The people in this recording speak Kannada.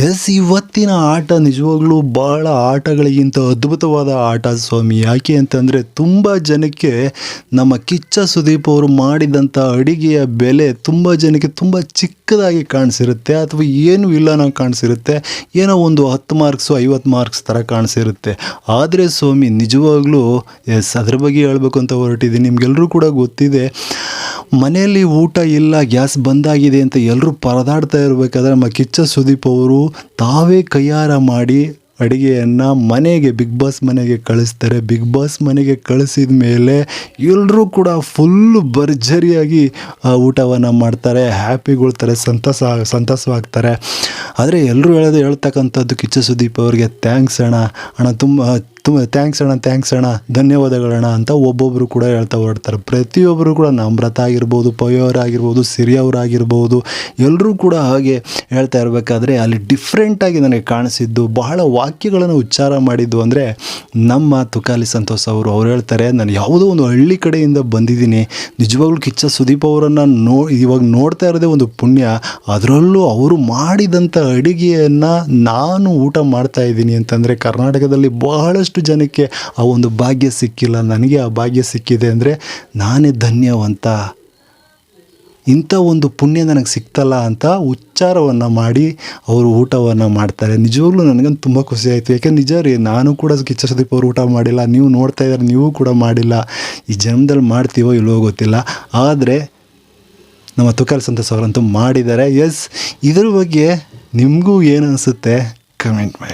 ಎಸ್, ಇವತ್ತಿನ ಆಟ ನಿಜವಾಗ್ಲೂ ಭಾಳ ಆಟಗಳಿಗಿಂತ ಅದ್ಭುತವಾದ ಆಟ ಸ್ವಾಮಿ. ಯಾಕೆ ಅಂತಂದರೆ ತುಂಬ ಜನಕ್ಕೆ ನಮ್ಮ ಕಿಚ್ಚ ಸುದೀಪ್ ಅವರು ಮಾಡಿದಂಥ ಅಡಿಗೆಯ ಬೆಲೆ ತುಂಬ ಜನಕ್ಕೆ ತುಂಬ ಚಿಕ್ಕದಾಗಿ ಕಾಣಿಸಿರುತ್ತೆ, ಅಥವಾ ಏನೂ ಇಲ್ಲನೋ ಕಾಣಿಸಿರುತ್ತೆ, ಏನೋ ಒಂದು ಹತ್ತು ಮಾರ್ಕ್ಸು ಐವತ್ತು ಮಾರ್ಕ್ಸ್ ಥರ ಕಾಣಿಸಿರುತ್ತೆ. ಆದರೆ ಸ್ವಾಮಿ, ನಿಜವಾಗ್ಲೂ, ಎಸ್, ಅದ್ರ ಬಗ್ಗೆ ಹೇಳ್ಬೇಕು ಅಂತ ಹೊರಟಿದ್ದೀನಿ. ನಿಮಗೆಲ್ಲರೂ ಕೂಡ ಗೊತ್ತಿದೆ ಮನೆಯಲ್ಲಿ ಊಟ ಇಲ್ಲ, ಗ್ಯಾಸ್ ಬಂದಾಗಿದೆ ಅಂತ ಎಲ್ಲರೂ ಪರದಾಡ್ತಾ ಇರಬೇಕಾದ್ರೆ ನಮ್ಮ ಕಿಚ್ಚ ಸುದೀಪ್ ಅವರು ತಾವೇ ಕೈಯಾರ ಮಾಡಿ ಅಡುಗೆಯನ್ನು ಮನೆಗೆ, ಬಿಗ್ ಬಾಸ್ ಮನೆಗೆ ಕಳಿಸ್ತಾರೆ. ಬಿಗ್ ಬಾಸ್ ಮನೆಗೆ ಕಳಿಸಿದ ಮೇಲೆ ಎಲ್ಲರೂ ಕೂಡ ಫುಲ್ಲು ಭರ್ಜರಿಯಾಗಿ ಊಟವನ್ನು ಮಾಡ್ತಾರೆ. ಹ್ಯಾಪಿಗೊಳ್ತಾರೆ ಸಂತಸ, ಸಂತಸವಾಗ್ತಾರೆ. ಆದರೆ ಎಲ್ಲರೂ ಹೇಳೋದು ಹೇಳ್ತಕ್ಕಂಥದ್ದು ಕಿಚ್ಚ ಸುದೀಪ್ ಅವರಿಗೆ ಥ್ಯಾಂಕ್ಸ್ ಅಣ್ಣ. ಅಣ್ಣ, ತುಂಬ ತುಂಬ ಥ್ಯಾಂಕ್ಸ್ ಅಣ್ಣ ಥ್ಯಾಂಕ್ಸ್ ಅಣ್ಣ. ಧನ್ಯವಾದಗಳಣ್ಣ ಅಂತ ಒಬ್ಬೊಬ್ಬರು ಕೂಡ ಹೇಳ್ತಾ ಹೊರಡ್ತಾರೆ. ಪ್ರತಿಯೊಬ್ಬರು ಕೂಡ ನಮ್ರತ ಆಗಿರ್ಬೋದು ಪಯೋರ್ ಆಗಿರ್ಬೋದು ಸಿರಿ ಅವರಾಗಿರ್ಬೋದು ಎಲ್ಲರೂ ಕೂಡ ಹಾಗೆ ಹೇಳ್ತಾ ಇರಬೇಕಾದ್ರೆ ಅಲ್ಲಿ ಡಿಫ್ರೆಂಟಾಗಿ ನನಗೆ ಕಾಣಿಸಿದ್ದು, ಬಹಳ ವಾಕ್ಯಗಳನ್ನು ಉಚ್ಚಾರ ಮಾಡಿದ್ದು ಅಂದರೆ ನಮ್ಮ ತುಕಾಲಿ ಸಂತೋಷ್ ಅವರು. ಅವ್ರು ಹೇಳ್ತಾರೆ, ನಾನು ಯಾವುದೋ ಒಂದು ಹಳ್ಳಿ ಕಡೆಯಿಂದ ಬಂದಿದ್ದೀನಿ. ನಿಜವಾಗ್ಲೂ ಕಿಚ್ಚ ಸುದೀಪ್ ಅವರನ್ನು ನೋ, ಇವಾಗ ನೋಡ್ತಾ ಇರೋದೇ ಒಂದು ಪುಣ್ಯ. ಅದರಲ್ಲೂ ಅವರು ಮಾಡಿದಂಥ ಅಡುಗೆಯನ್ನು ನಾನು ಊಟ ಮಾಡ್ತಾ ಇದ್ದೀನಿ. ಅಂತಂದರೆ ಕರ್ನಾಟಕದಲ್ಲಿ ಬಹಳಷ್ಟು ಜನಕ್ಕೆ ಆ ಒಂದು ಭಾಗ್ಯ ಸಿಕ್ಕಿಲ್ಲ. ನನಗೆ ಆ ಭಾಗ್ಯ ಸಿಕ್ಕಿದೆ ಅಂದರೆ ನಾನೇ ಧನ್ಯವಂತ. ಇಂಥ ಒಂದು ಪುಣ್ಯ ನನಗೆ ಸಿಕ್ತಲ್ಲ ಅಂತ ಉಚ್ಚಾರವನ್ನು ಮಾಡಿ ಅವರು ಊಟವನ್ನು ಮಾಡ್ತಾರೆ. ನಿಜವಾಗ್ಲೂ ನನಗಂತೂ ತುಂಬ ಖುಷಿ ಆಯಿತು. ಯಾಕೆ ನಿಜ ರೀ, ನಾನು ಕೂಡ ಕಿಚ್ಚ ಸುದೀಪ್ ಅವರು ಊಟ ಮಾಡಿಲ್ಲ. ನೀವು ನೋಡ್ತಾ ಇದ್ದಾರೆ, ನೀವು ಕೂಡ ಮಾಡಿಲ್ಲ. ಈ ಜನ್ಮದಲ್ಲಿ ಮಾಡ್ತೀವೋ ಇಲ್ಲೋ ಗೊತ್ತಿಲ್ಲ. ಆದರೆ ನಮ್ಮ ತುಕಾಲ್ ಸಂತೋಷ್ ಅವರಂತೂ ಮಾಡಿದ್ದಾರೆ. ಎಸ್ ಇದ್ರ ಬಗ್ಗೆ ನಿಮಗೂ ಏನು ಅನಿಸುತ್ತೆ? ಕಮೆಂಟ್ ಮಾಡಿ.